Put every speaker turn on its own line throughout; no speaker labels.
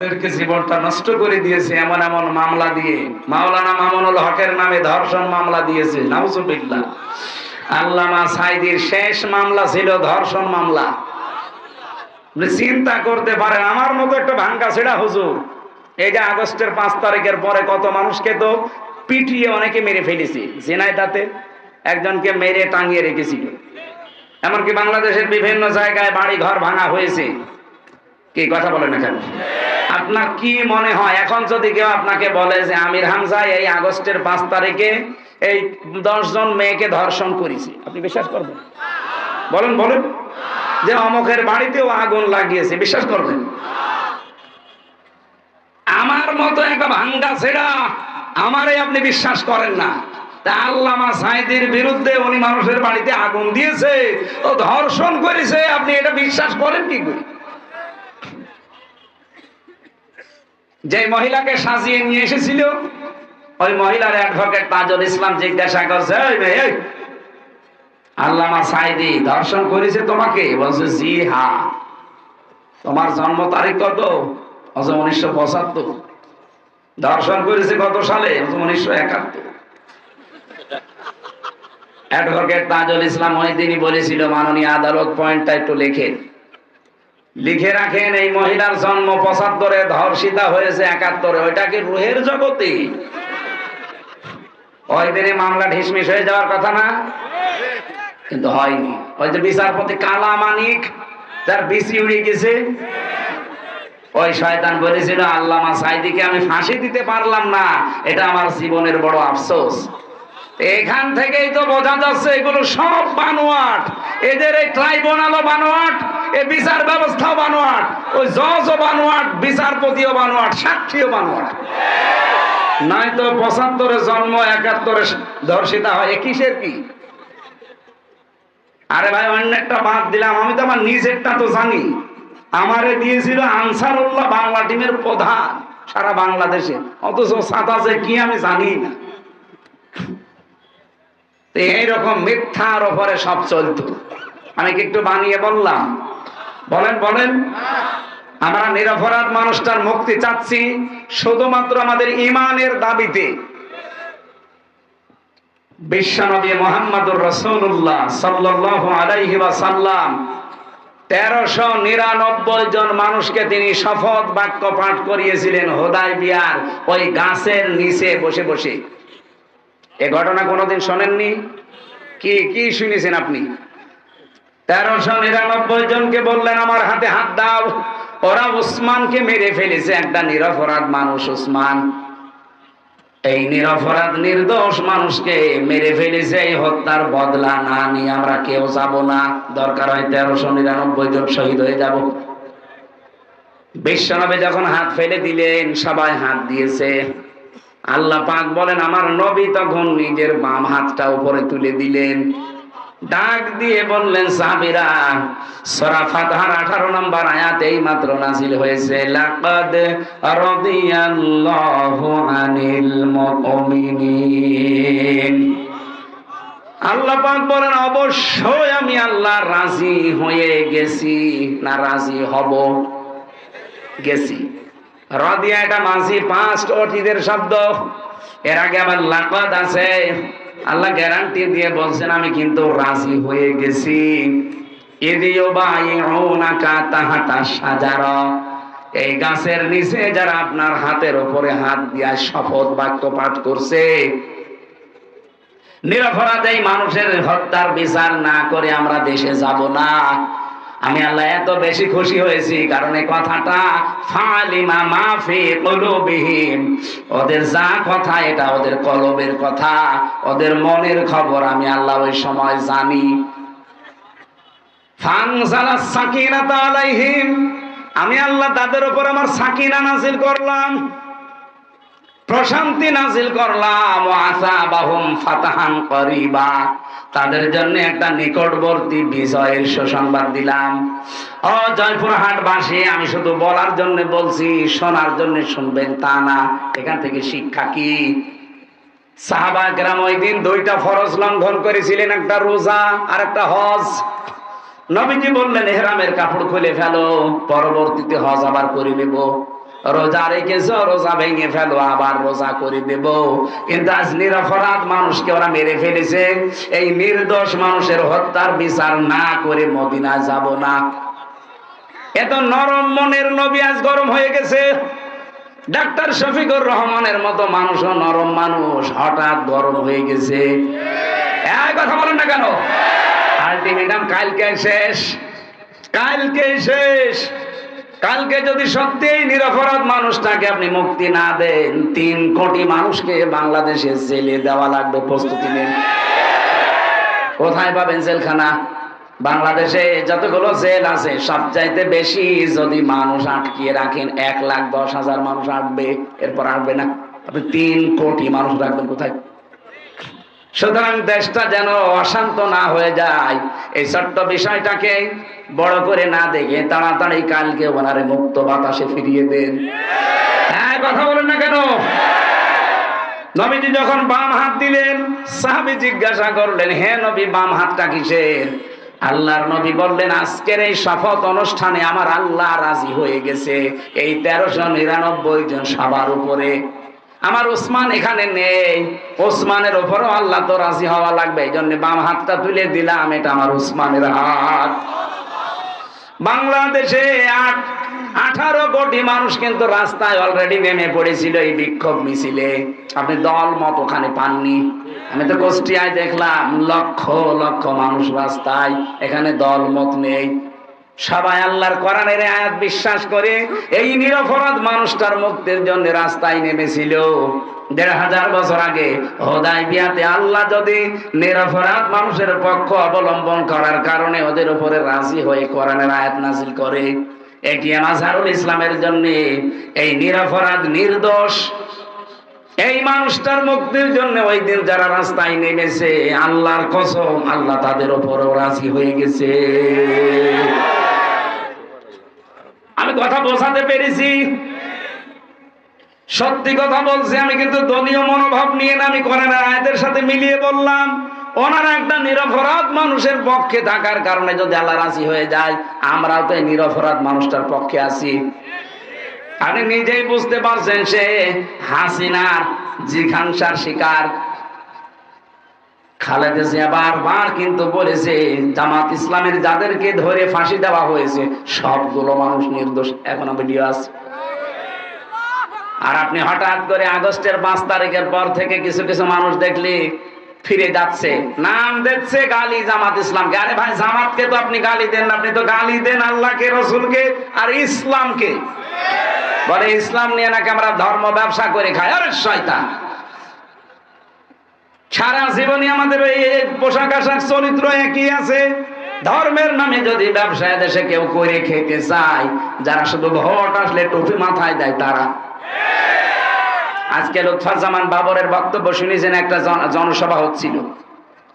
এদেরকে জীবনটা নষ্ট করে দিয়েছে এমন এমন মামলা দিয়ে। মাওলানা মামুনুল হকের নামে ধর্ষণ মামলা দিয়েছে। নাউজুবিল্লাহ। আল্লামা সাইদির শেষ মামলা ছিল ধর্ষণ মামলা। চিন্তা করতে পারেন, আমার মতো একটা ভাঙ্গা ছেড়া হুজুর, এই যে আগস্টের পাঁচ তারিখের পরে কত মানুষকে তো পিটিয়ে অনেকে মেরে ফেলেছি। জেনাই তাতে একজনকে মেরে টাঙিয়ে রেখেছিল। এমনকি বাংলাদেশের বিভিন্ন জায়গায় বাড়ি ঘর ভাঙা হয়েছে। কি কথা বলেন এখানে আপনার কি মনে হয়? এখন যদি কেউ আপনাকে বলে যে আমির হামজা এই আগস্টের পাঁচ তারিখে এই দশ জন মেয়েকে ধর্ষণ করেছে, আপনি বিশ্বাস করবেন? বলেন বলেন। যে অমকের বাড়িতেও আগুন লাগিয়েছে, বিশ্বাস করবেন? আমার মতো একটা ভাঙ্গা ছেড়া, আমারে আপনি বিশ্বাস করেন না। তা আল্লামা সাইদির বিরুদ্ধে উনি মানুষের বাড়িতে আগুন দিয়েছে, ও ধর্ষণ করেছে, আপনি এটা বিশ্বাস করেন কি করে? যে মহিলাকে সাজিয়ে নিয়ে এসেছিল, ওই মহিলার অ্যাডভোকেট তাজুল ইসলাম জিজ্ঞাসা করছে, "এই আল্লামা সাইদি ধর্ষণ করেছে তোমাকে? বলছে, জি, হা। তোমার জন্ম তারিখ কত? উনিশশো পঁচাত্তর। ধর্ষণ করেছে কত সালে? উনিশশো একাত্তর। অ্যাডভোকেট তাজুল ইসলাম ওই দিনই বলেছিল, মাননীয় আদালত পয়েন্টটা একটু লেখেন। লিখে রাখেন, এই মহিলার জন্ম পঁচাত্তরে ধর্ষিতা হয়েছে একাত্তরে। ওইটা কি রুহের জগতে? ওই দিনে মামলা ঢিসমিস হয়ে যাওয়ার কথা না? কিন্তু হয়নি। ওই যে বিচারপতি কালা মানিক, তার বিসি উড়ে গেছে। ওই শয়তান বলেছিল, আল্লামা সাইদিকে আমি ফাঁসি দিতে পারলাম না। এটা আমার জীবনের বড় আফসোস। এখান থেকেই তো বোঝা যাচ্ছে, এগুলো সব বানোয়াট। এদের এই ট্রাইব্যুনালও বানোয়াট। এই বিচার ব্যবস্থাও বানোয়াট, ওই জজও বানোয়াট, বিচারপতিও বানোয়াট, সাক্ষীও বানোয়াট। নয় তো পঁচাত্তরে জন্ম, একাত্তরে ধর্ষিতা হয়, এ কিসের কি? আরে ভাই, অন্য একটা বাদ দিলাম, আমি তো আমার নিজেরটা তো জানি। আমারে দিয়েছিল আনসারুল্লাহ বাংলা টিমের প্রধান, সারা বাংলাদেশে। অথচ সাতাশে কি আমি জানি না। এইরকম মিথ্যার ওপরে সব চলতো। আমি কি একটু বানিয়ে বললাম? বলেন বলেন। আমরা নিরপরাধ মানুষটার মুক্তি চাচ্ছি শুধুমাত্র আমাদের ইমানের দাবিতে। বিশ্বনবী মোহাম্মদুর রসুল্লাহ সাল্লাহ আলাইহি সাল্লাম তেরোশো নিরানব্বই জন মানুষকে তিনি শপথ বাক্য পাঠ করিয়েছিলেন হোদাই বিয়ার ওই গাছের নিচে বসে বসে। এ ঘটনা কোনোদিন শোনেননি? কি কি শুনেছেন আপনি? তেরোশো নিরানব্বই জনকে বললেন, আমার হাতে হাত দাও। ওরা উসমানকে মেরে ফেলেছে, একটা নিরপরাধ মানুষ উসমান। এই নিরপরাধ, নির্দোষ মানুষকে মেরে ফেলেছে, এই হত্যার বদলা না নিয়ে আমরা কেউ যাব না। দরকার হয় তেরোশো নিরানব্বই জন শহীদ হয়ে যাব। বিশ্বনবী যখন হাত ফেলে দিলেন, সবাই হাত দিয়েছে। আল্লাহ পাক বলেন, আমার নবী তখন নিজের বাম হাতটা উপরে তুলে দিলেন। ডাক দিয়ে বললেন সাবিরা সূরা ফাতহার 18 নম্বর আয়াত এই মাত্র নাযিল হয়েছে। লাকাদ রাদিয়াল্লাহু আনিল মুমিনিন। আল্লাহ পাক বলেন, অবশ্যই আমি আল্লাহ রাজি হয়ে গেছি। না, রাজি হব গেছি। রদিয়া এটা মাঝি পাঁচ অতীতের শব্দ। এর আগে আবার লাকাদ আছে। আল্লাহ গ্যারান্টি দিয়ে বলছেন, আমি কিন্তু রাজি হয়ে গেছি। এদিও তাহাটা সাজার। এই গাছের নিচে যারা আপনার হাতের উপরে হাত দিয়া শপথ বাক্য পাঠ করছে নিরপরাধ এই মানুষের হত্যার বিচার না করে আমরা দেশে যাব না। আমি আল্লাহ এত বেশি খুশি হয়েছি কারণ এই কথাটা ফালিমা মাফি কলবিহীন ওদের যা কথা, এটা ওদের কলবের কথা, ওদের মনের খবর আমি আল্লাহ ওই সময় জানি। আমি আল্লাহ তাদের উপর আমার সাকিনা নাজিল করলাম। প্রশান্তি নাজিল করলাম আসাবাহুম ফাতাহান করিবা। তাদের জন্য একটা নিকটবর্তী বিজয়ের সুসংবাদ দিলাম। ও জয়পুরহাট বাসী আমি শুধু বলার জন্য বলছি, শোনার জন্য শুনবেন তা না। এখান থেকে শিক্ষা কি? সাহাবা গ্রাম ওই দিন দুইটা ফরজ লঙ্ঘন করেছিলেন, একটা রোজা আর একটা হজ। নবীজি বললেন, এহরামের কাপড় খুলে ফেলো, পরবর্তীতে হজ আবার করে নেব। রোজা রেখেছো, রোজা ভেঙে ফেলো, আবার রোজা করে দেব। কিন্তু আজ নিরপরাধ মানুষকে ওরা মেরে ফেলেছে। এই নির্দোষ মানুষের হত্যার বিচার না করে মদিনা যাব না। এত নরম মনের নবী আজ গরম হয়ে গেছে। ডাক্তার শফিকুর রহমানের মতো মানুষও নরম মানুষ হঠাৎ গরম হয়ে গেছে। কথা বলেন না কেন? আলটিমেটাম, কালকে শেষ। কালকে শেষ। কালকে যদি সত্যিই নিরপরাধ মানুষটাকে আপনি মুক্তি না দেন, তিন কোটি মানুষকে বাংলাদেশে জেলে দেওয়া লাগবে, প্রস্তুতি নেন। কোথায় পাবেন জেলখানা? বাংলাদেশে যতগুলো জেল আছে, সবচাইতে বেশি যদি মানুষ আটকিয়ে রাখেন, এক লাখ দশ হাজার মানুষ আটবে, এরপর আটবে না। আপনি তিন কোটি মানুষ রাখবেন কোথায়? সুতরাং দেশটা যেন অশান্ত না হয়ে যায়। এই ছোট্ট বিষয়টাকে বড় করে না দেখে তাড়াতাড়ি কালকে ওনারে মুক্ত বাতাসে ফিরিয়ে দেন। হ্যাঁ কথা বলেন না কেন? নবীজি যখন বাম হাত দিলেন, সাহাবি জিজ্ঞাসা করলেন, হে নবী, বাম হাতটা কিসের? আল্লাহর নবী বললেন, আজকের এই শপথ অনুষ্ঠানে আমার আল্লাহ রাজি হয়ে গেছে। এই তেরোশো নিরানব্বই জন সবার উপরে আমার ওসমান এখানে নেই। ওসমানের ওপরও আল্লাহ তো রাজি হওয়া লাগবে। এই জন্য বাম হাতটা তুলে দিলাম, এটা আমার ওসমানের হাত। বাংলাদেশে আট, আঠারো কোটি মানুষ কিন্তু রাস্তায় অলরেডি নেমে পড়েছিল এই বিক্ষোভ মিছিলে। আপনি দল মত ওখানে পাননি? আমি তো কুষ্টিয়ায় দেখলাম, লক্ষ লক্ষ মানুষ রাস্তায়, এখানে দল মত নেই। সবাই আল্লাহর কোরআনের আয়াত বিশ্বাস করে, এই নিরপরাধ মানুষটার মুক্তির জন্য রাস্তায় নেমেছিল। দেড় হাজার বছর আগে হোদাই বিয়াতে আল্লাহ যদি নিরপরাধ মানুষের পক্ষ অবলম্বন করার কারণে ওদের উপরে রাজি হয়ে কোরআনের আয়াত নাজিল করে। এটিএম আজহারুল ইসলামের জন্য এই নিরপরাধ নির্দোষ। এই মানুষটার মুক্তির জন্য ওই দিন যারা রাস্তায় নেমেছে, আল্লাহর কসম আল্লাহ তাদের উপরও রাজি হয়ে গেছে। আমি কথা বোঝাতে পেরেছি। সত্যি কথা বলছি, আমি কিন্তু দলীয় মনোভাব নিয়ে না, আমি করেন আয়াতের সাথে মিলিয়ে বললাম, ওনারা একটা নিরপরাধ মানুষের পক্ষে থাকার কারণে যদি আল্লাহ রাজি হয়ে যায়, আমরাও তো এই নিরপরাধ মানুষটার পক্ষে আছি। আপনি নিজেই বুঝতে পারছেন, সে হাসিনার জিঘাংসার শিকার মানুষ ফিরে যাচ্ছে। নাম দিচ্ছে গালি জামাত ইসলামকে। আরে ভাই, জামাতকে তো আপনি গালি দেন আপনি তো গালি দেন আল্লাহকে, রসুলকে আর ইসলামকে। বলে, ইসলাম নিয়ে নাকি আমরা ধর্ম ব্যবসা করে খাই। আরে শয়তান। সারা জীবনে আমাদের ওই পোশাক আশাক চরিত্র একই আছে। ধর্মের নামে যদি ব্যবসায় দেশে কেউ করে খেতে চায়, যারা শুধু ভোট আসলে টুপি মাথায় দেয় তারা। আজকে লুৎফাজ্জামান বাবরের বক্তব্য শুনেছেন একটা জন- জনসভা হচ্ছিল।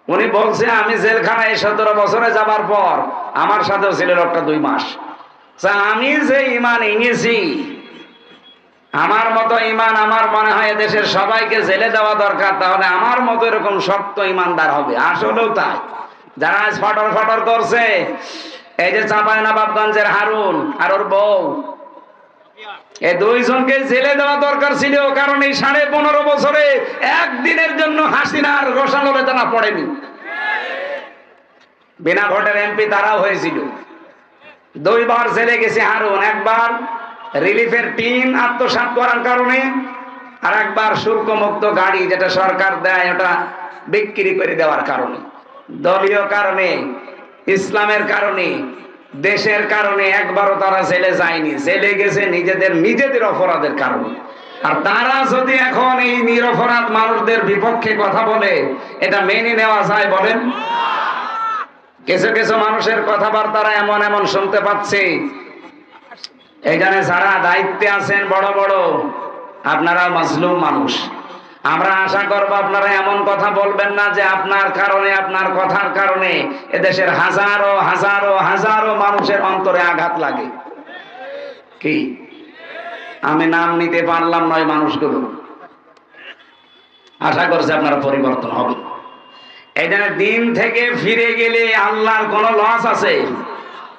উনি বলছে, আমি জেলখানায় সতেরো বছরে যাবার পর আমার সাথেও ছিল লোকটা দুই মাস। আমি যে ইমান এনেছি আমার মতো ইমান আমার মনে হয় দেশের সবাইকে জেলে দেওয়া দরকার, তাহলে আমার মতো এরকম শক্ত ইমানদার হবে। আসলেও তাই। যারা আজ ফটর ফটর করছে, এই যে চাপায় নবাবগঞ্জের হারুন আর ওর বউ এই দুইজনকে জেলে দেওয়া দরকার ছিল, কারণ এই সাড়ে পনেরো বছরে একদিনের জন্য হাসিনার রসালোরে তারা পড়েনি। বিনা ভোটের এমপি তারাও হয়েছিল। দুইবার জেলে গেছে হারুন, একবার রিলিফের টিম আত্মসাৎ করার কারণে আর একবার শুল্ক মুক্ত গাড়ি যেটা সরকার দেয়, ওটা বিক্রি করে দেওয়ার কারণে। দলীয় কারণে, ইসলামের কারণে, দেশের কারণে একবারও তারা জেলে যায়নি। জেলে গেছে নিজেদের নিজেদের অপরাধের কারণে। আর তারা যদি এখন এই নিরপরাধ মানুষদের বিপক্ষে কথা বলে, এটা মেনে নেওয়া যায় বলেন? কিছু কিছু মানুষের কথাবার্তারা এমন এমন শুনতে পাচ্ছি এখানে যারা দায়িত্বে আছেন বড় বড়, আপনারা মাজলুম মানুষ। আমরা আশা করব আপনারা এমন কথা বলবেন না যে আপনার কারণে, আপনার কথার কারণে এদেশের হাজারো হাজারো হাজারো মানুষের অন্তরে আঘাত লাগে। কি? আমি নাম নিতে পারলাম নয় মানুষগুলো। আশা করছি আপনারা পরিবর্তন হবে। এই জন্য দিন থেকে ফিরে গেলে আল্লাহর কোনো লস আছে?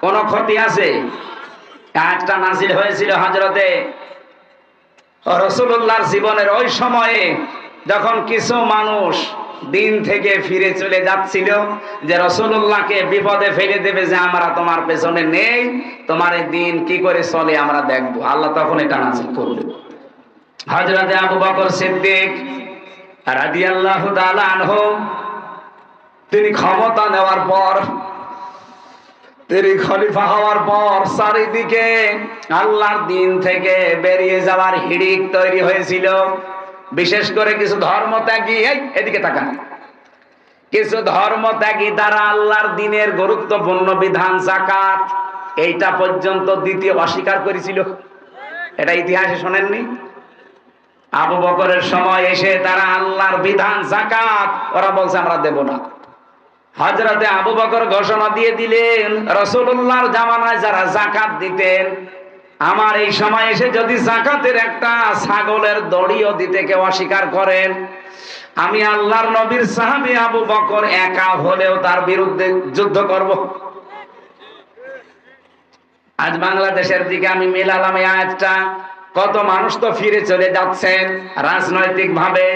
কোনো ক্ষতি আছে? কাজটা নাসিল হয়েছিল হজরতে রসুল্লাহর জীবনের ওই সময়ে যখন কিছু মানুষ দিন থেকে ফিরে চলে যাচ্ছিল যে রসুল্লাহকে বিপদে ফেলে দেবে যে আমরা তোমার পেছনে নেই, তোমার এই দিন কি করে চলে আমরা দেখব। আল্লাহ তখন এটা নাজিল করবে হজরতে আবু বকর সিদ্দিক তাআলা আনহু, তিনি ক্ষমতা নেওয়ার পর তিনি খলিফা হওয়ার পর চারিদিকে আল্লাহর দিন থেকে বেরিয়ে যাওয়ার হিড়িক তৈরি হয়েছিল। বিশেষ করে কিছু ধর্ম ত্যাগী এদিকে তাকান। কিছু ধর্ম ত্যাগী তারা আল্লাহর দিনের গুরুত্বপূর্ণ বিধান জাকাত এইটা পর্যন্ত দ্বিতীয় অস্বীকার করেছিল। এটা ইতিহাসে শোনেননি? আবু বকরের সময় এসে তারা আল্লাহর বিধান জাকাত ওরা বলছে, আমরা দেব না। হজরতে আবু বকর ঘোষণা দিয়ে দিলেন রসুল্লাহর জামানায় যারা জাকাত দিতেন, আমার এই সময় এসে যদি জাকাতের একটা ছাগলের দড়িও দিতে কেউ অস্বীকার করেন, আমি আল্লাহর নবীর সাহাবি আবু বকর একা হলেও তার বিরুদ্ধে যুদ্ধ করব। আজ বাংলাদেশের দিকে আমি মেলালাম এই আয়াতটা, কত মানুষ তো ফিরে চলে যাচ্ছেন রাজনৈতিক ভাবে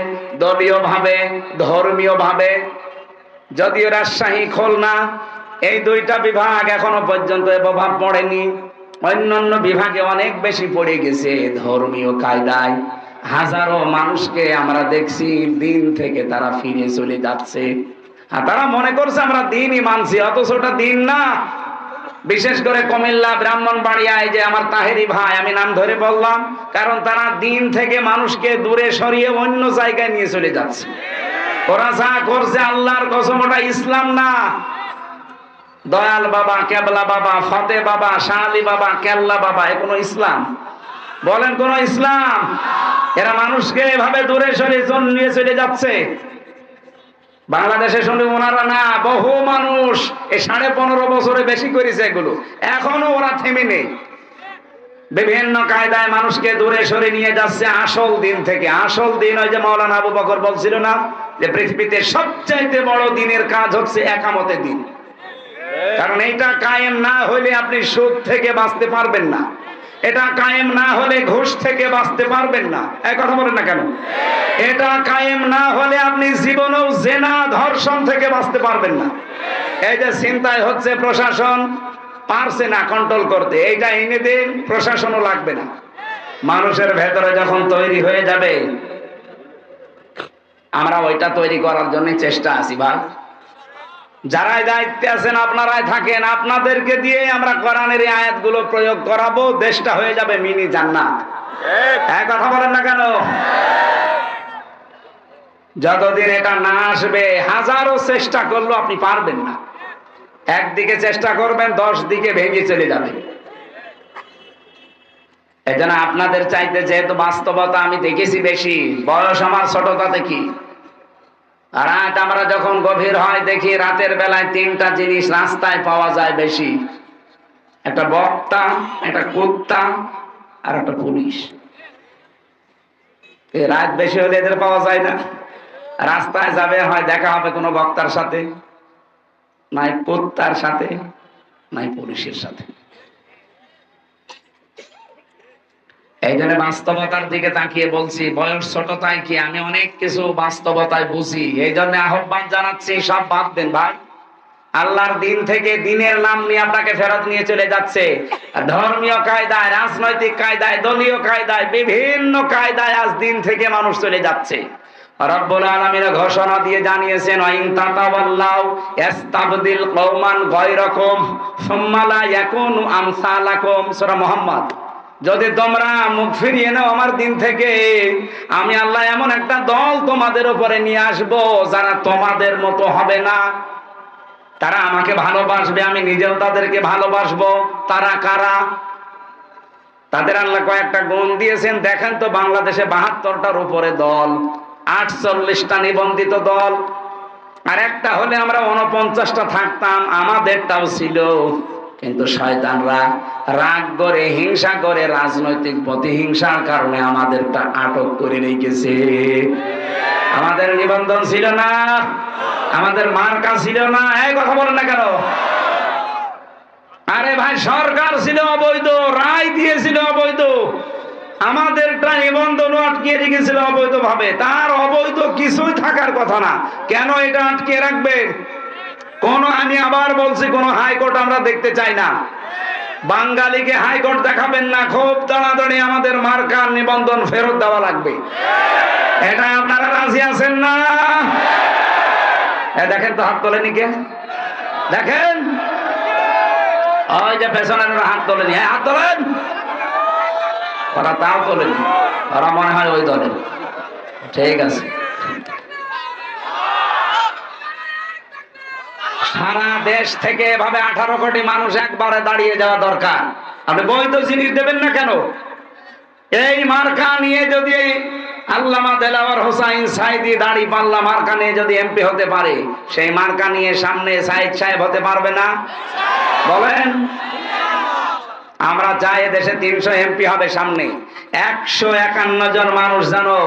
দলীয় ভাবে ধর্মীয় ভাবে যদিও রাজশাহী খুলনা, এই দুইটা বিভাগ এখনও পর্যন্ত প্রভাব পড়েনি। অন্যান্য বিভাগে অনেক বেশি পড়ে গেছে ধর্মীয় কায়দায়। হাজারো মানুষকে আমরা দেখছি দিন থেকে তারা ফিরে চলে যাচ্ছে। আর তারা মনে করছে আমরা দিনই মানছি, অথচ ওটা দিন না। বিশেষ করে কুমিল্লা, ব্রাহ্মণবাড়িয়ায় যে আমার তাহেরি ভাই, আমি নাম ধরে বললাম, কারণ তারা দিন থেকে মানুষকে দূরে সরিয়ে অন্য জায়গায় নিয়ে চলে যাচ্ছে। ওরা যা করছে আল্লাহর কসম, ওটা ইসলাম না। দয়াল বাবা, কেবলা বাবা, ফতে বাবা শাহালি বাবা, কেল্লা বাবা, এ কোনো ইসলাম। বলেন কোন ইসলাম? এরা মানুষকে এভাবে দূরে সরে নিয়ে চলে যাচ্ছে। বাংলাদেশে শুনে ওনারা না, বহু মানুষ এই সাড়ে পনেরো বছরে বেশি করেছে এগুলো। এখনও ওরা থেমে নেই। বিভিন্ন কায়দায় মানুষকে দূরে সরে নিয়ে যাচ্ছে আসল দিন থেকে। আসল দিন ওই যে মাওলানা আবু বকর বলছিল না, যে পৃথিবীতে সবচাইতে বড় দিনের কাজ হচ্ছে একামতের দিন। কারণ এইটা কায়েম না হলে আপনি সুদ থেকে বাঁচতে পারবেন না। এটা কায়েম না হলে ঘুষ থেকে বাঁচতে পারবেন না। এক কথা বলেন না কেন? এটা কায়েম না হলে আপনি জীবনেও জেনা ধর্ষণ থেকে বাঁচতে পারবেন না। এই যে চিন্তায় হচ্ছে প্রশাসন পারছে না কন্ট্রোল করতে, এইটা এনে দিন প্রশাসনও লাগবে না। মানুষের ভেতরে যখন তৈরি হয়ে যাবে, আমরা ওইটা তৈরি করার জন্য চেষ্টা আছি ভাই যারাই দায়িত্বে আছেন, আপনারাই থাকেন, আপনাদেরকে দিয়ে আমরা কোরআনের আয়াতগুলো প্রয়োগ করাবো, দেশটা হয়ে যাবে মিনি জান্নাত। হ্যাঁ কথা বলেন না কেন? যতদিন এটা না আসবে, হাজারো চেষ্টা করলেও আপনি পারবেন না। একদিকে চেষ্টা করবেন দশ দিকে ভেঙে চলে যাবে। এজন্য আপনাদের চাইতে যেহেতু বাস্তবতা আমি দেখেছি বেশি, বয়স আমার ছোটতা দেখি রাত আমরা যখন গভীর হয়, দেখি রাতের বেলায় তিনটা জিনিস রাস্তায় পাওয়া যায় বেশি। একটা বক্তা, একটা কুত্তা, আর একটা পুলিশ। রাত বেশি হলে এদের পাওয়া যায় না। রাস্তায় যাবে, হয় দেখা হবে কোনো বক্তার সাথে। নাই কুত্তার সাথে, নাই পুলিশের সাথে। এই জন্য বাস্তবতার দিকে তাকিয়ে বলছি, বয়স ছোটতায় কি আমি অনেক কিছু বাস্তবতায় বুঝি? এই জন্য আহ্বান জানাচ্ছি, সব বাদ দেন ভাই। আল্লাহর দিন থেকে দিনের নাম নিয়ে আপনাকে ফেরত নিয়ে চলে যাচ্ছে। ধর্মীয় কায়দায়, রাজনৈতিক কায়দায়, দলীয় কায়দায়, বিভিন্ন কায়দায় আজ দিন থেকে মানুষ চলে যাচ্ছে। ঘোষণা দিয়ে জানিয়েছেন, আইন যদি তোমরা মুখ ফিরিয়ে নাও আমার দিন থেকে, আমি আল্লাহ এমন একটা দল তোমাদের উপরে নিয়ে আসব যারা তোমাদের মতো হবে না। তারা আমাকে ভালোবাসবে, আমি নিজেও তাদেরকে ভালোবাসবো। তারা কারা? তাদের আল্লাহ কয়েকটা গুণ দিয়েছেন। দেখেন তো বাংলাদেশে বাহাত্তরটার উপরে দল। আটচল্লিশটা নিবন্ধিত দল। আর একটা হলে আমরা উনপঞ্চাশটা থাকতাম, আমাদেরটাও ছিল। কিন্তু শয়তানরা রাগ করে, হিংসা করে, রাজনৈতিক প্রতিহিংসার কারণে আমাদেরটা আটক করে রেখেছে আমাদের নিবন্ধন ছিল না, আমাদের মার্কা ছিল না। এই কথা বলেন না কেন? আরে ভাই, সরকার ছিল অবৈধ, রায় দিয়েছিল অবৈধ। আমাদেরটা নিবন্ধন আটকে রেখেছিল অবৈধভাবে। তার অবৈধ কিছুই থাকার কথা না। কেন এটা আটকে রাখবেন কোন আমি আবার বলছি, কোন হাইকোর্ট আমরা দেখতে চাই না। বাঙালিকে হাইকোর্ট দেখাবেন না, খুব তাড়াতাড়ি আমাদের মার্কার নিবন্ধন ফেরত দেওয়া লাগবে। এটা আপনারা রাজি আছেন না? দেখেন তো হাত তোলেনি কে? দেখেন? ওই যে পেছনের হাত তোলেনি। হ্যাঁ হাত তোলেন? ওরা তাও তোলেনি ওরা মনে হয় ওই দলের। ঠিক আছে। সারা দেশ থেকে এভাবে আঠারো কোটি মানুষ একবারে দাঁড়িয়ে যাওয়া দরকার। আপনি বৈধ জিনিস দেবেন না কেন? এই মার্কা নিয়ে যদি আল্লামা দেলাওয়ার হোসাইন সাইদি দাড়ি পাল্লা মার্কা নিয়ে যদি এমপি হতে পারে, সেই মার্কা নিয়ে সামনে সাইদ সাহেব হতে পারবে না? বলেন। আমরা চাই দেশে তিনশো এমপি হবে সামনে, একশো একান্ন জন মানুষ জানো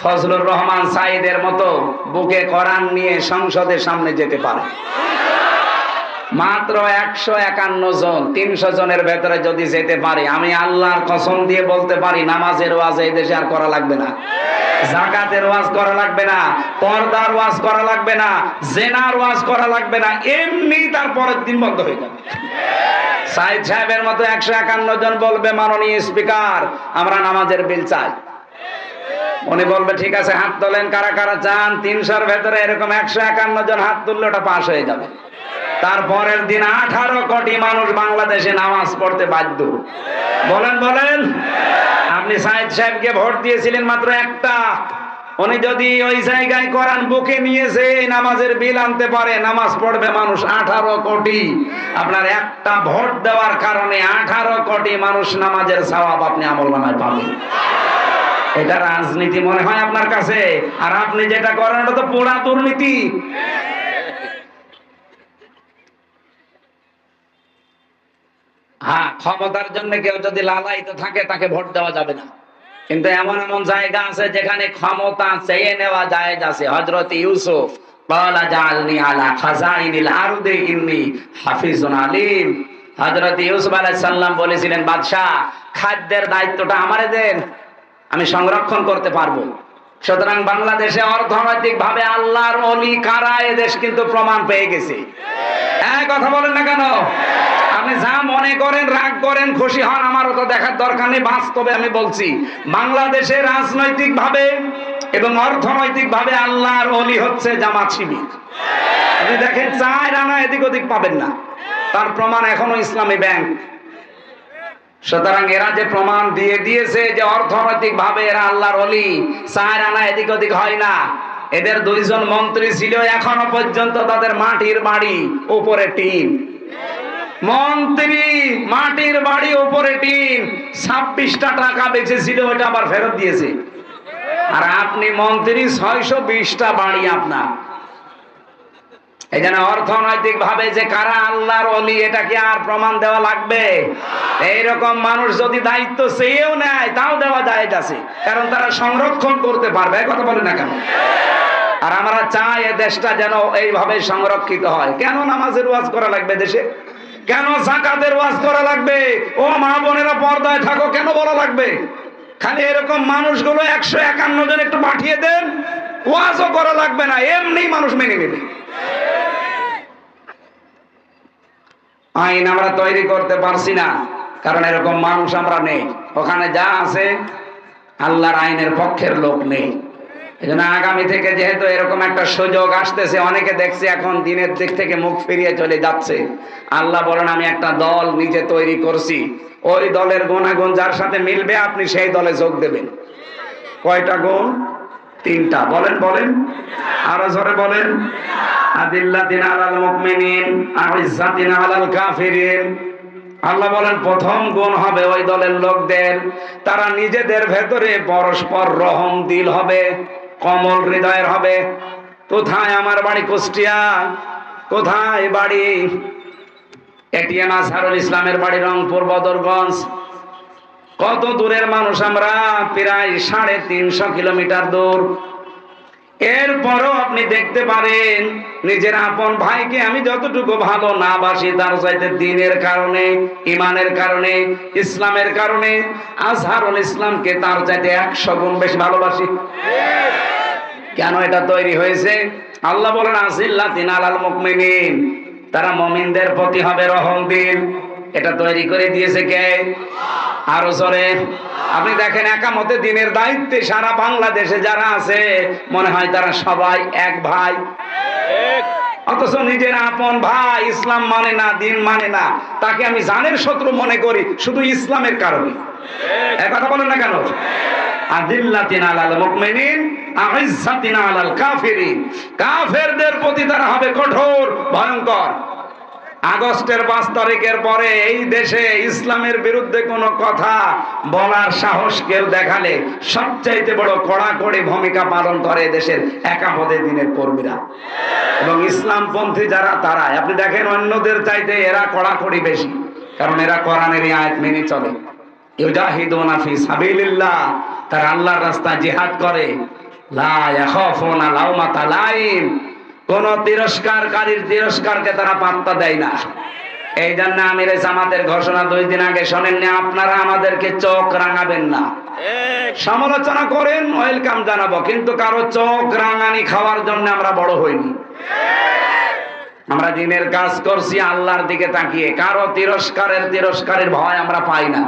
ফজলুর রহমান সাইদের মতো বুকে কোরআন নিয়ে সংসদের সামনে যেতে পারে। মাত্র একশো একান্ন জন, তিনশো জনের ভেতরে যদি যেতে পারি, আমি আল্লাহর কসম দিয়ে বলতে পারি, নামাজের ওয়াজ এই দেশে আর করা লাগবে না। জাকাতের ওয়াজ করা লাগবে না, পর্দার ওয়াজ করা লাগবে না, জেনার ওয়াজ করা লাগবে না, এমনি তার পরের দিন বন্ধ হয়ে যাবে। সাইদ সাহেবের মতো একশো একান্ন জন বলবে মাননীয় স্পিকার, আমরা নামাজের বিল চাই। উনি বলবে, ঠিক আছে, হাত তোলেন, কারা কারা চান, তিনশোর ভেতরে এরকম একশো একান্ন জন হাত তুললে ওটা পাশ হয়ে যাবে। তারপরের দিন আঠারো কোটি মানুষ বাংলাদেশে নামাজ পড়তে বাধ্য। বলেন বলেন। আপনি সাইদ সাহেবকে ভোট দিয়েছিলেন মাত্র একটা। উনি যদি ওই জায়গায় করান বুকে নিয়েছে নামাজের বিল আনতে পারে, নামাজ পড়বে মানুষ আঠারো কোটি। আপনার একটা ভোট দেওয়ার কারণে আঠারো কোটি মানুষ নামাজের সওয়াব আপনি আমল নামায় পাবেন। এটা রাজনীতি মনে হয় আপনার কাছে? আর আপনি যেটা করেন ওটা তো পোড়া দুর্নীতি। হ্যাঁ ক্ষমতার জন্য কেউ যদি লালায়িত থাকে, তাকে ভোট দেওয়া যাবে না। কিন্তু এমন এমন জায়গা আছে যেখানে ক্ষমতা চেয়ে নেওয়া যায় আছে। হজরত ইউসুফ বাদশাহ, খাদ্যের দায়িত্বটা আমি সংরক্ষণ করতে পারব। সুতরাং বাংলাদেশে অর্থনৈতিক ভাবে আল্লাহর অলি কারা এদেশ কিন্তু প্রমাণ পেয়ে গেছে। হ্যাঁ কথা বলেন না কেন? আপনি যা মনে করেন, রাগ করেন, খুশি হন, আমারও তো দেখার দরকার নেই, বাস্তবে আমি বলছি, বাংলাদেশে রাজনৈতিক ভাবে এবং অর্থনৈতিক ভাবে আল্লাহর অলি হচ্ছে জামাত শিবির। আপনি দেখেন, চায় রানা এদিক ওদিক পাবেন না। তার প্রমাণ এখনও ইসলামী ব্যাংক। সুতরাং এরা যে প্রমাণ দিয়ে দিয়েছে যে অর্থনৈতিক ভাবে এরা আল্লাহর অলি চায় রানা এদিক ওদিক হয় না। এদের দুইজন মন্ত্রী ছিল এখনও পর্যন্ত তাদের মাটির বাড়ি, উপরে টিন। মন্ত্রী মাটির বাড়ি উপরে টিন। ছাব্বিশটা টাকা বেঁচেছিল ওটা আবার ফেরত দিয়েছে। আর আপনি মন্ত্রী ছয়শো বিশটা বাড়ি আপনার। অর্থনৈতিক ভাবে যে কারা আল্লাহর অলি, এটা কি আর প্রমাণ দেওয়া লাগবে? এইরকম মানুষ যদি দায়িত্ব চেয়েও নেয়, তাও দেওয়া যায় আছে। কারণ তারা সংরক্ষণ করতে পারবে কথা বলে না কেন? আর আমরা চাই এ দেশটা যেন এইভাবে সংরক্ষিত হয়। কেন নামাজের ওয়াজ করা লাগবে দেশে? কেন জাকাতের ওয়াজ করা লাগবে? ও মা বোনেরা পর্দায় থাকো, কেন বলা লাগবে? খালি এরকম মানুষগুলো একশো একান্ন জন একটু পাঠিয়ে দেন, ওয়াজও করা লাগবে না, এমনি মানুষ মেনে নেবে। আইন আমরা তৈরি করতে পারছি না, কারণ এরকম মানুষ আমরা নেই। ওখানে যা আছে, আল্লাহর আইনের পক্ষের লোক নেই। আগামী থেকে যেহেতু এরকম একটা সুযোগ আসতেছে, অনেকে দেখছে এখন দিনের দিক থেকে মুখ ফিরিয়ে চলে যাচ্ছে। আল্লাহ বলেন, আমি একটা দল নিজে তৈরি করছি। ওই দলের গুণাগুণ যার সাথে মিলবে, আপনি সেই দলে যোগ দেবেন। কয়টা গুণ? তিনটা। বলেন বলেন। আরও জোরে বলেন। আদিল্লাতিন আলাল আইজ্জাতিন আলাল কাফিরিন। আল্লাহ বলেন, প্রথম গুণ হবে ওই দলের লোকদের। তারা নিজেদের ভেতরে পরস্পর রহম, দিল হবে, কমল হৃদয়ের হবে। কোথায় আমার বাড়ি কুষ্টিয়া? কোথায় বাড়ি এটিএম আজহারুল ইসলামের বাড়ি রংপুর, বদরগঞ্জ? কত দূরের মানুষ আমরা? প্রায় সাড়ে তিনশো কিলোমিটার দূর। এরপরও আপনি দেখতে পারেন, নিজের আপন ভাইকে আমি যতটুকু ভালো না বাসি, তার চাইতে দিনের কারণে ইমানের কারণে, ইসলামের কারণে, আজহারুল ইসলামকে তার চাইতে একশো গুণ বেশি ভালোবাসি। কেন এটা তৈরি হয়েছে? আল্লাহ বলেন আসিল্লা তিন আলাল মুকমিনিন তারা মমিনদের প্রতি হবে রহম দিন। এটা তৈরি করে দিয়েছে কে? আরও জোরে। আপনি দেখেন একামতে দিনের দায়িত্বে সারা বাংলাদেশে যারা আছে, মনে হয় তারা সবাই এক ভাই। অথচ নিজের আপন ভাই ইসলাম মানে না, দিন মানে না। তাকে আমি জানের শত্রু মনে করি, শুধু ইসলামের কারণে। কথা বলেন না কেন? কাফেরদের প্রতি তারা হবে কঠোর, ভয়ঙ্কর। আগস্টের পাঁচ তারিখের পরে এই দেশে ইসলামের বিরুদ্ধে কোনো কথা বলার সাহস কেউ দেখালে সবচাইতে বড় কড়াকড়ি ভূমিকা পালন করে দেশের একাপদে দিনের কর্মীরা। এবং ইসলামপন্থী যারা তারা আপনি দেখেন অন্যদের চাইতে এরা কড়াকড়ি বেশি, কারণ এরা কোরআনের আয়াত মেনে চলে। ইউজাহিদুনা ফি তারা আল্লাহর রাস্তায় জিহাদ করে। লা কোন তিরস্কারকারীর তিরস্কারকে তারা পাত্তা দেয় না। এই জন্য আমির জামাতের ঘোষণা দুই দিন আগে শোনেননি, আপনারা আমাদেরকে চোখ রাঙাবেন না। সমালোচনা করেন, ওয়েলকাম জানাব, কিন্তু কারও চোখ রাঙানি খাওয়ার জন্য আমরা বড় হইনি। আমরা দিনের কাজ করছি, আল্লাহর দিকে তাকিয়ে। কারও তিরস্কারের তিরস্কারের ভয় আমরা পাই না।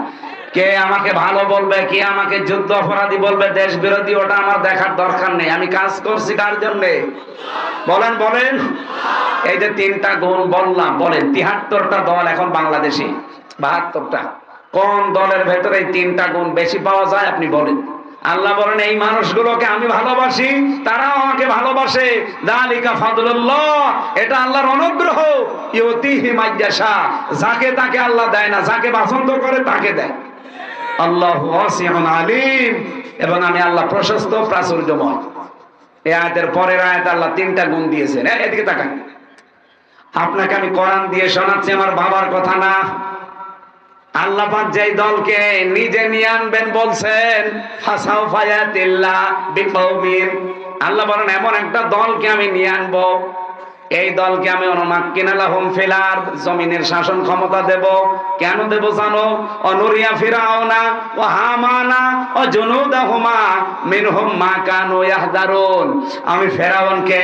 কে আমাকে ভালো বলবে, কে আমাকে যুদ্ধ অপরাধী বলবে, দেশ বিরোধী, ওটা আমার দেখার দরকার নেই। আমি কাজ করছি কার জন্য? বলেন বলেন। এই যে তিনটা গুণ বললাম, বলেন, তিহাত্তরটা দল এখন বাংলাদেশে, বাহাত্তরটা। কোন দলের ভেতরে এই তিনটা গুণ বেশি পাওয়া যায় আপনি বলেন। আল্লাহ বলেন, এই মানুষগুলোকে আমি ভালোবাসি, তারাও আমাকে ভালোবাসে। দালিকা ফাদুল্লাহ এটা আল্লাহর অনুগ্রহ। ইউতিহি মাইয়াশা, যাকে তাকে আল্লাহ দেয় না, যাকে পছন্দ করে তাকে দেয়। আল্লাহ আলিম। এবং আমি আল্লাহ প্রশস্ত, প্রাচুর্যময়। এই আয়াতের পরের আয়াত আল্লাহ তিনটা গুণ দিয়েছেন। এদিকে তাকান। আপনাকে আমি কোরআন দিয়ে শোনাচ্ছি, আমার বাবার কথা না। আল্লাহ যেই দলকে নিজে নিয়ে আনবেন বলছেন, ফাসাউ ফায়াতিল্লাহ আল্লাহ বলেন, এমন একটা দলকে আমি নিয়ে আনব এই দলকে আমি অনুমাক অনুমাক্কিনালাহুম ফিলার জমিনের শাসন ক্ষমতা দেব। কেন দেব জানো? অনুরিয়া ফিরাওনা ও হামানা ও জুনুদাহুমা, মিনহুম মা কানু ইয়াহদারুন। আমি ফেরাউনকে,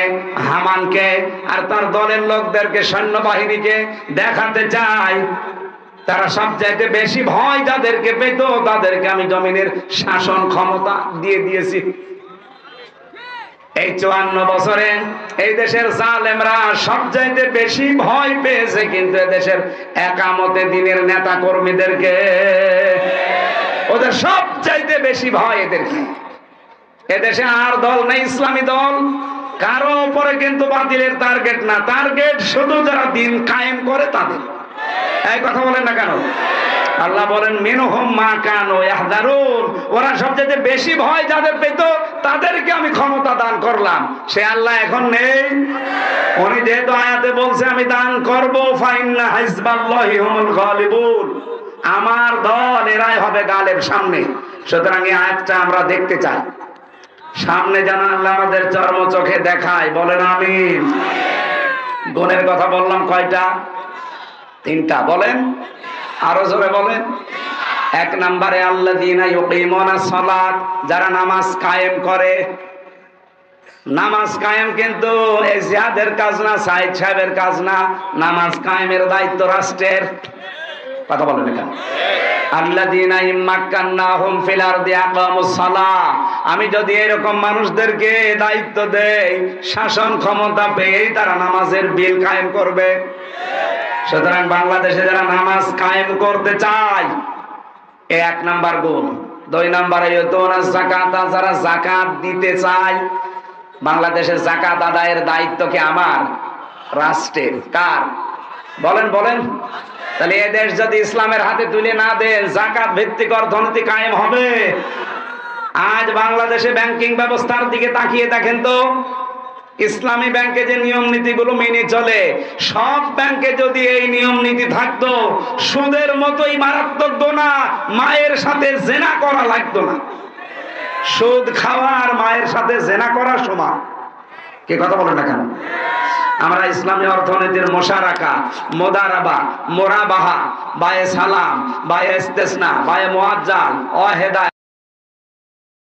হামানকে আর তার দলের লোকদেরকে সৈন্যবাহিনীকে দেখাতে চাই। তারা সব চাইতে বেশি ভয় যাদেরকে পেত, তাদেরকে আমি জমিনের শাসন ক্ষমতা দিয়ে দিয়েছি। এই চুয়ান্ন বছরে এই দেশের জালেমরা সব চাইতে বেশি ভয় পেয়েছে কিন্তু দেশের একামতে দিনের নেতা কর্মীদেরকে ওদের সব চাইতে বেশি ভয় এদেরকে। এদেশে আর দল নেই, ইসলামী দল। কারও উপরে কিন্তু বাতিলের টার্গেট না। টার্গেট শুধু যারা দিন কায়েম করে তাদের। এই কথা বলেন না কেন? আল্লাহ বলেন, মিনহুম মা কানু ইয়াহদারুন। ওরা সবচেয়ে বেশি ভয় যাদের পেত, তাদেরকে আমি ক্ষমতা দান করলাম। সে আল্লাহ এখন নেই। উনি যেহেতু আয়াতে বলছে, আমি দান করব, ফাইন্না হিজবাল্লাহি হুমুল গালিবুন। আমার দল, এরাই হবে গালেব সামনে। সুতরাং এই আয়াতটা আমরা দেখতে চাই। সামনে যেন আল্লাহ আমাদের চর্ম চোখে দেখায়, বলেন আমি গুণের কথা বললাম কয়টা? তিনটা বলেন, আরও জোরে বলেন। এক নাম্বারে আল্লাহ সালাত, যারা নামাজ কায়েম করে। নামাজ কায়েম কিন্তু এশিয়াদের কাজ না, সাইদ সাহেবের কাজ না। নামাজ কায়েমের দায়িত্ব রাষ্ট্রের। কথা বলেন এখানে। আমি যদি এরকম মানুষদেরকে দায়িত্ব দেই, শাসন ক্ষমতা পেয়েই তারা নামাজের বিল কায়েম করবে। সুতরাং বাংলাদেশে যারা নামাজ কায়েম করতে চায় এক নাম্বার গুণ। দুই নাম্বারে যারা যাকাত দিতে চায়, বাংলাদেশের যাকাত আদায়ের দায়িত্ব কি আমার? রাষ্ট্রের। কার? বলেন বলেন। তাহলে এ দেশ যদি ইসলামের হাতে তুলে না দেন জাকাত ভিত্তিক অর্থনীতি কায়েম হবে। আজ বাংলাদেশে ব্যাংকিং ব্যবস্থার দিকে তাকিয়ে দেখেন তো, ইসলামী ব্যাংকে যে নিয়ম নীতিগুলো মেনে চলে, সব ব্যাংকে যদি এই নিয়ম নীতি থাকতো, সুদের মতোই মারাত্মক গোনা মায়ের সাথে জেনা করা লাগতো না। সুদ খাওয়ার মায়ের সাথে জেনা করা সমান। কে কথা বলেন না কেন? আমরা ইসলামী অর্থনীতির মোশারাকা, মোদারাবা, মোরাবাহা, বায়ে সালাম, বায়ে ইস্তেসনা, বায়ে মোয়াজ্জাল অহেদা